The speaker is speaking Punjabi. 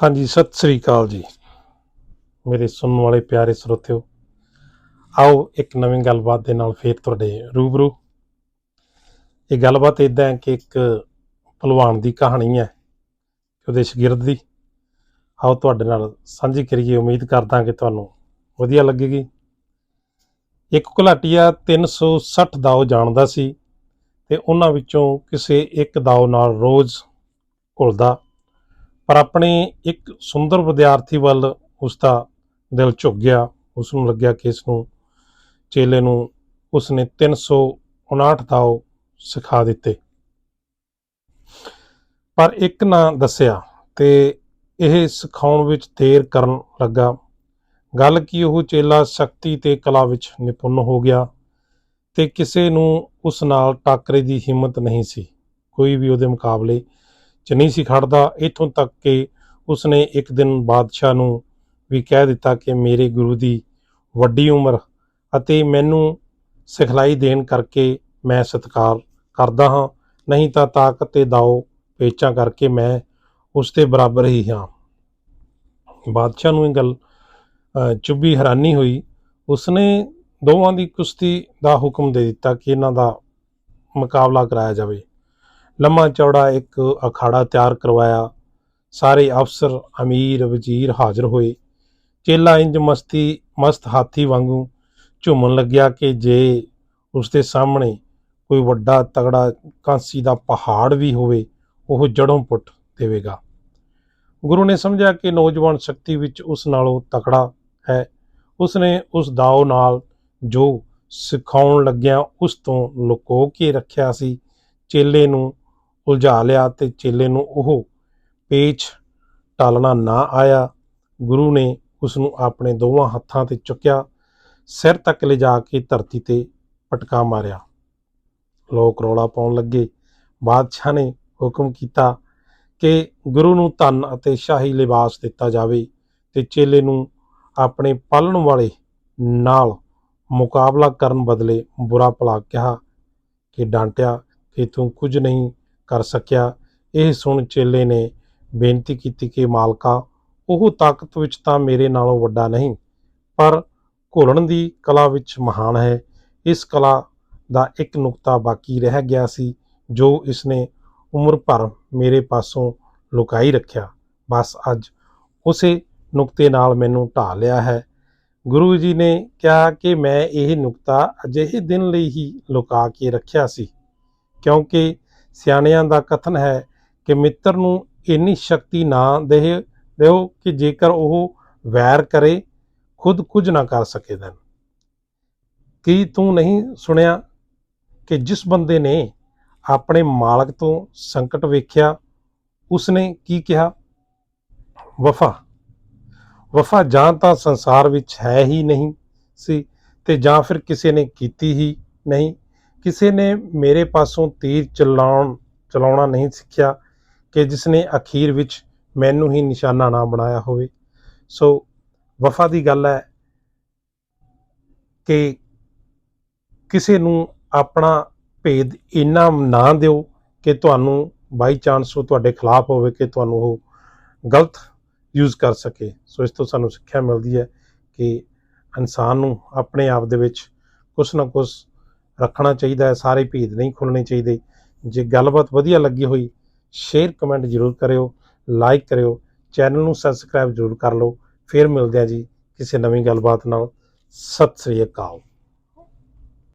ਹਾਂਜੀ, ਸਤਿ ਸ੍ਰੀ ਅਕਾਲ ਜੀ। ਮੇਰੇ ਸੁਣਨ ਵਾਲੇ ਪਿਆਰੇ ਸਰੋਤਿਓ, ਆਓ ਇੱਕ ਨਵੀਂ ਗੱਲਬਾਤ ਦੇ ਨਾਲ ਫੇਰ ਤੁਹਾਡੇ ਰੂਬਰੂ। ਇਹ ਗੱਲਬਾਤ ਇਦਾਂ ਹੈ ਕਿ ਇੱਕ ਭਲਵਾਨ ਦੀ ਕਹਾਣੀ ਹੈ ਉਹਦੇ ਸ਼ਾਗਿਰਦ ਦੀ। ਆਓ ਤੁਹਾਡੇ ਨਾਲ ਸਾਂਝੀ ਕਰੀਏ, ਉਮੀਦ ਕਰਦਾ ਕਿ ਤੁਹਾਨੂੰ ਵਧੀਆ ਲੱਗੇਗੀ। ਇੱਕ ਘੁਲਾਟੀਆ 360 ਦਾਓ ਜਾਣਦਾ ਸੀ ਤੇ ਉਹਨਾਂ ਵਿੱਚੋਂ ਕਿਸੇ ਇੱਕ ਦਾਓ ਨਾਲ ਰੋਜ਼ ਘੁਲਦਾ ਪਰ ਆਪਣੇ ਇੱਕ ਸੁੰਦਰ ਵਿਦਿਆਰਥੀ ਵੱਲ ਉਸ ਦਾ ਦਿਲ ਝੁਕ ਗਿਆ। ਉਸ ਨੂੰ ਲੱਗਿਆ ਕਿ ਇਸ ਨੂੰ ਚੇਲੇ ਨੂੰ ਉਸ ਨੇ 359 ਦਾਓ ਸਿਖਾ ਦਿੱਤੇ। ਪਰ ਇੱਕ ਨਾ ਦੱਸਿਆ ਤੇ ਇਹ ਸਿਖਾਉਣ ਵਿੱਚ ਦੇਰ ਕਰਨ ਲੱਗਾ। ਗੱਲ ਕੀ ਉਹ ਚੇਲਾ ਸ਼ਕਤੀ ਤੇ ਕਲਾ ਵਿੱਚ ਨਿਪੁੰਨ ਹੋ ਗਿਆ ਤੇ ਕਿਸੇ ਨੂੰ ਉਸ ਨਾਲ ਟਾਕਰੇ ਦੀ ਹਿੰਮਤ ਨਹੀਂ ਸੀ। ਕੋਈ ਵੀ ਉਹਦੇ ਮੁਕਾਬਲੇ ਚ ਨਹੀਂ ਸੀ ਖੜਦਾ। ਇਥੋਂ ਤੱਕ ਕਿ ਉਸਨੇ ਇੱਕ ਦਿਨ ਬਾਦਸ਼ਾਹ ਨੂੰ ਵੀ ਕਹਿ ਦਿੱਤਾ ਕਿ ਮੇਰੇ ਗੁਰੂ ਦੀ ਵੱਡੀ ਉਮਰ ਅਤੇ ਮੈਨੂੰ ਸਿਖਲਾਈ ਦੇਣ ਕਰਕੇ ਮੈਂ ਸਤਿਕਾਰ ਕਰਦਾ ਹਾਂ। ਨਹੀਂ ਤਾਂ ਤਾਕਤ ਤੇ ਦਾਓ ਪੇਚਾਂ ਕਰਕੇ ਮੈਂ ਉਸ ਦੇ ਬਰਾਬਰ ਹੀ ਹਾਂ। ਬਾਦਸ਼ਾਹ ਨੂੰ ਇਹ ਗੱਲ ਚੁੱਭੀ ਹੈਰਾਨੀ ਹੋਈ। ਉਸਨੇ ਦੋਵਾਂ ਦੀ ਕੁਸ਼ਤੀ ਦਾ ਹੁਕਮ ਦੇ ਦਿੱਤਾ ਕਿ ਇਹਨਾਂ ਦਾ ਮੁਕਾਬਲਾ ਕਰਾਇਆ ਜਾਵੇ। ਲੰਮਾ ਚੌੜਾ ਇੱਕ ਅਖਾੜਾ ਤਿਆਰ ਕਰਵਾਇਆ। ਸਾਰੇ ਅਫਸਰ, ਅਮੀਰ, ਵਜ਼ੀਰ ਹਾਜ਼ਰ ਹੋਏ। ਚੇਲਾ ਇੰਜ ਮਸਤੀ, ਮਸਤ ਹਾਥੀ ਵਾਂਗੂ ਝੂਮਣ ਲੱਗਿਆ ਕਿ ਜੇ ਉਸ ਦੇ ਸਾਹਮਣੇ ਕੋਈ ਵੱਡਾ ਤਗੜਾ ਕਾਂਸੀ ਦਾ ਪਹਾੜ ਵੀ ਹੋਵੇ, ਉਹ ਜੜੋਂ ਪੁੱਟ ਦੇਵੇਗਾ। ਗੁਰੂ ਨੇ ਸਮਝਿਆ ਕਿ ਨੌਜਵਾਨ ਸ਼ਕਤੀ ਵਿੱਚ ਉਸ ਨਾਲੋਂ ਤਕੜਾ ਹੈ। ਉਸ ਨੇ ਉਸ ਦਾਓ ਨਾਲ ਜੋ ਸਿਖਾਉਣ ਲੱਗਿਆ ਉਸ ਤੋਂ ਲੁਕੋ ਕੇ ਰੱਖਿਆ ਸੀ। ਚੇਲੇ ਨੂੰ ਉਲਝਾ ਲਿਆ ਤੇ ਚੇਲੇ ਨੂੰ ਉਹ ਪੇਚ ਟਾਲਣਾ ਨਾ ਆਇਆ। ਗੁਰੂ ਨੇ ਉਸ ਨੂੰ ਆਪਣੇ ਦੋਵਾਂ ਹੱਥਾਂ ਤੇ ਚੁੱਕਿਆ। ਸਿਰ ਤੱਕ ਲਿਜਾ ਕੇ ਧਰਤੀ ਤੇ ਪਟਕਾ ਮਾਰਿਆ। ਲੋਕ ਰੌਲਾ ਪਾਉਣ ਲੱਗੇ। ਬਾਦਸ਼ਾਹ ਨੇ ਹੁਕਮ ਕੀਤਾ ਕਿ ਗੁਰੂ ਨੂੰ ਧਨ ਅਤੇ ਸ਼ਾਹੀ ਲਿਬਾਸ ਦਿੱਤਾ ਜਾਵੇ ਤੇ ਚੇਲੇ ਨੂੰ ਆਪਣੇ ਪਾਲਣ ਵਾਲੇ ਨਾਲ ਮੁਕਾਬਲਾ ਕਰਨ ਬਦਲੇ ਬੁਰਾ ਭਲਾ ਕਿਹਾ ਕਿ ਡਾਂਟਿਆ ਕਿ ਤੂੰ ਕੁਝ ਨਹੀਂ ਕਰ ਸਕਿਆ। ਇਹ ਸੁਣ ਚੇਲੇ ਨੇ ਬੇਨਤੀ ਕੀਤੀ ਕਿ ਮਾਲਕਾ, ਉਹ ਤਾਕਤ ਵਿੱਚ ਤਾਂ ਮੇਰੇ ਨਾਲੋਂ ਵੱਡਾ ਨਹੀਂ, ਪਰ ਘੋਲਣ ਦੀ ਕਲਾ ਵਿੱਚ ਮਹਾਨ ਹੈ। ਇਸ ਕਲਾ ਦਾ ਇੱਕ ਨੁਕਤਾ ਬਾਕੀ ਰਹਿ ਗਿਆ ਸੀ, ਜੋ ਇਸਨੇ ਉਮਰ ਭਰ ਮੇਰੇ ਪਾਸੋਂ ਲੁਕਾਈ ਰੱਖਿਆ। ਬਸ ਅੱਜ ਉਸੇ ਨੁਕਤੇ ਨਾਲ ਮੈਨੂੰ ਢਾ ਲਿਆ ਹੈ। ਗੁਰੂ ਜੀ ਨੇ ਕਿਹਾ ਕਿ ਮੈਂ ਇਹ ਨੁਕਤਾ ਅਜਿਹੇ ਦਿਨ ਲਈ ਹੀ ਲੁਕਾ ਕੇ ਰੱਖਿਆ ਸੀ, ਕਿਉਂਕਿ ਸਿਆਣਿਆਂ ਦਾ ਕਥਨ ਹੈ ਕਿ ਮਿੱਤਰ ਨੂੰ ਇੰਨੀ ਸ਼ਕਤੀ ਨਾ ਦੇ ਦਿਓ ਕਿ ਜੇਕਰ ਉਹ ਵੈਰ ਕਰੇ, ਖੁਦ ਕੁਝ ਨਾ ਕਰ ਸਕੇ then ਕੀ ਤੂੰ ਨਹੀਂ ਸੁਣਿਆ ਕਿ ਜਿਸ ਬੰਦੇ ਨੇ ਆਪਣੇ ਮਾਲਕ ਤੋਂ ਸੰਕਟ ਵੇਖਿਆ, ਉਸਨੇ ਕੀ ਕਿਹਾ? ਵਫਾ। ਵਫਾ ਜਾਂ ਤਾਂ ਸੰਸਾਰ ਵਿੱਚ ਹੈ ਹੀ ਨਹੀਂ ਸੀ ਤੇ ਜਾਂ ਫਿਰ ਕਿਸੇ ਨੇ ਕੀਤੀ ਹੀ ਨਹੀਂ। ਕਿਸੇ ਨੇ ਮੇਰੇ ਪਾਸੋਂ ਤੀਰ ਚਲਾਉਣ, ਚਲਾਉਣਾ ਨਹੀਂ ਸਿੱਖਿਆ ਕਿ ਜਿਸ ਨੇ ਅਖੀਰ ਵਿੱਚ ਮੈਨੂੰ ਹੀ ਨਿਸ਼ਾਨਾ ਨਾ ਬਣਾਇਆ ਹੋਵੇ। ਸੋ ਵਫਾ ਦੀ ਗੱਲ ਹੈ ਕਿ ਕਿਸੇ ਨੂੰ ਆਪਣਾ ਭੇਦ ਇੰਨਾ ਨਾ ਦਿਓ ਕਿ ਤੁਹਾਨੂੰ ਬਾਈ ਚਾਂਸ ਉਹ ਤੁਹਾਡੇ ਖਿਲਾਫ ਹੋਵੇ ਕਿ ਤੁਹਾਨੂੰ ਉਹ ਗਲਤ ਯੂਜ਼ ਕਰ ਸਕੇ। ਸੋ ਇਸ ਤੋਂ ਸਾਨੂੰ ਸਿੱਖਿਆ ਮਿਲਦੀ ਹੈ ਕਿ ਇਨਸਾਨ ਨੂੰ ਆਪਣੇ ਆਪ ਦੇ ਵਿੱਚ ਕੁਛ ਨਾ ਕੁਛ ਰੱਖਣਾ ਚਾਹੀਦਾ ਹੈ, ਸਾਰੇ ਭੇਦ ਨਹੀਂ ਖੁੱਲਣੇ ਚਾਹੀਦੇ। ਜੇ ਗੱਲਬਾਤ ਵਧੀਆ ਲੱਗੀ ਹੋਈ ਸ਼ੇਅਰ ਕਮੈਂਟ ਜ਼ਰੂਰ ਕਰਿਓ ਲਾਈਕ ਕਰਿਓ ਚੈਨਲ ਨੂੰ ਸਬਸਕ੍ਰਾਈਬ ਜ਼ਰੂਰ ਕਰ ਲਓ। ਫਿਰ ਮਿਲਦੇ ਹਾਂ ਜੀ ਕਿਸੇ ਨਵੀਂ ਗੱਲਬਾਤ ਨਾਲ। ਸਤਿ ਸ੍ਰੀ ਅਕਾਲ।